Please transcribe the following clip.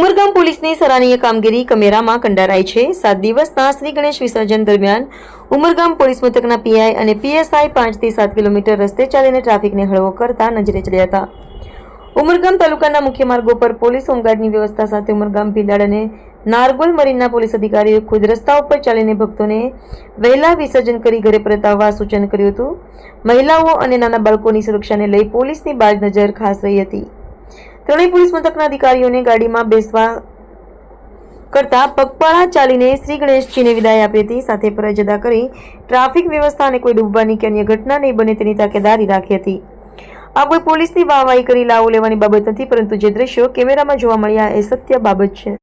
ઉમરગામ પોલીસની સરાહનીય કામગીરી કમેરામાં કંડારાઈ છે. સાત દિવસના શ્રી ગણેશ વિસર્જન દરમિયાન ઉમરગામ પોલીસ મથકના પીઆઈ અને પીએસઆઈ પાંચથી સાત કિલોમીટર રસ્તે ચાલીને ટ્રાફિકને હળવો કરતા નજરે ચડ્યા હતા. ઉમરગામ તાલુકાના મુખ્ય માર્ગો પર પોલીસ હોમગાર્ડની વ્યવસ્થા સાથે ઉમરગામ ભીલાડ અને નારગોલ મરીનના પોલીસ અધિકારીઓએ ખુદ રસ્તા ઉપર ચાલીને ભક્તોને વહેલા વિસર્જન કરી ઘરે પરત આવવા સૂચન કર્યું હતું. મહિલાઓ અને નાના બાળકોની સુરક્ષાને લઈ પોલીસની બાજ નજર ખાસ રહી હતી. ત્રણેય પોલીસ મથકના અધિકારીઓને ગાડીમાં બેસવા કરતા પગપાળા ચાલીને શ્રી ગણેશજીને વિદાય આપી હતી. સાથે ફરજ અદા કરી ટ્રાફિક વ્યવસ્થા અને કોઈ ડૂબવાની કે અન્ય ઘટના નહીં બને તેની તાકેદારી રાખી હતી. આ કોઈ પોલીસની વાહવાહી કરી લાવો લેવાની બાબત નથી, પરંતુ જે દ્રશ્યો કેમેરામાં જોવા મળ્યા એ સત્ય બાબત છે.